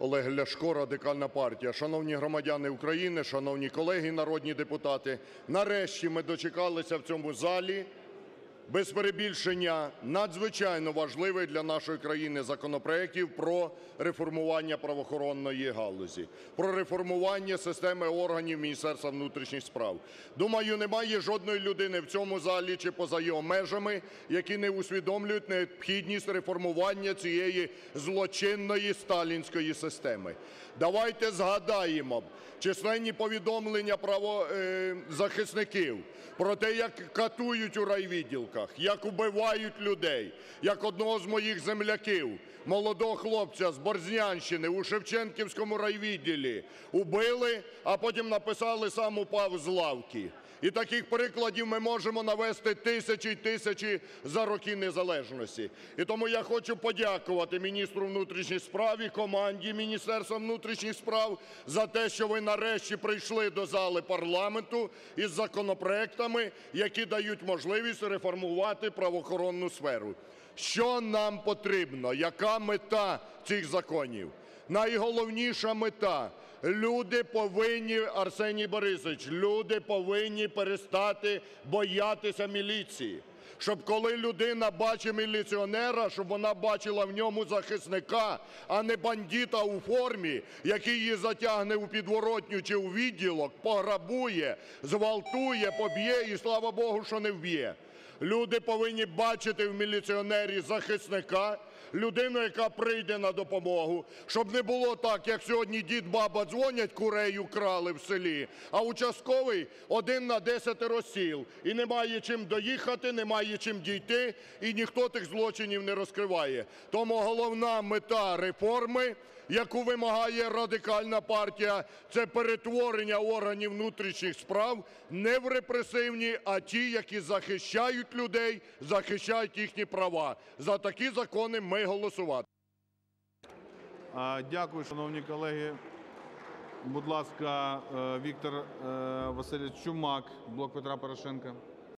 Олег Ляшко, Радикальна партія. Шановні громадяни України, шановні колеги народні депутати, нарешті ми дочекалися в цьому залі, без перебільшення, надзвичайно важливих для нашої країни законопроектів про реформування правоохоронної галузі, про реформування системи органів Міністерства внутрішніх справ. Думаю, немає жодної людини в цьому залі чи поза його межами, які не усвідомлюють необхідність реформування цієї злочинної сталінської системи. Давайте згадаємо численні повідомлення правозахисників про те, як катують у райвідділках, як убивають людей, як одного з моїх земляків, молодого хлопця з Борзнянщини у Шевченківському райвідділі убили, а потім написали «сам упав з лавки». І таких прикладів ми можемо навести тисячі й тисячі за роки незалежності. І тому я хочу подякувати міністру внутрішніх справ і команді Міністерства внутрішніх справ за те, що ви нарешті прийшли до зали парламенту із законопроектами, які дають можливість реформувати правоохоронну сферу. Що нам потрібно? Яка мета цих законів? Найголовніша мета – люди повинні, Арсеній Борисович, люди повинні перестати боятися міліції. Щоб коли людина бачить міліціонера, щоб вона бачила в ньому захисника, а не бандита у формі, який її затягне у підворотню чи у відділок, пограбує, зґвалтує, поб'є і, слава Богу, що не вб'є. Люди повинні бачити в міліціонері захисника, людину, яка прийде на допомогу, щоб не було так, як сьогодні дід, баба дзвонять, курей украли в селі, а участковий один на десятеро сіл. І немає чим доїхати, немає чим дійти, і ніхто тих злочинів не розкриває. Тому головна мета реформи, яку вимагає Радикальна партія, це перетворення органів внутрішніх справ не в репресивні, а ті, які захищають людей, захищають їхні права. За такі закони ми голосувати. Дякую, шановні колеги. Будь ласка, е, Віктор е, Васильович Чумак, "Блок Петра Порошенка".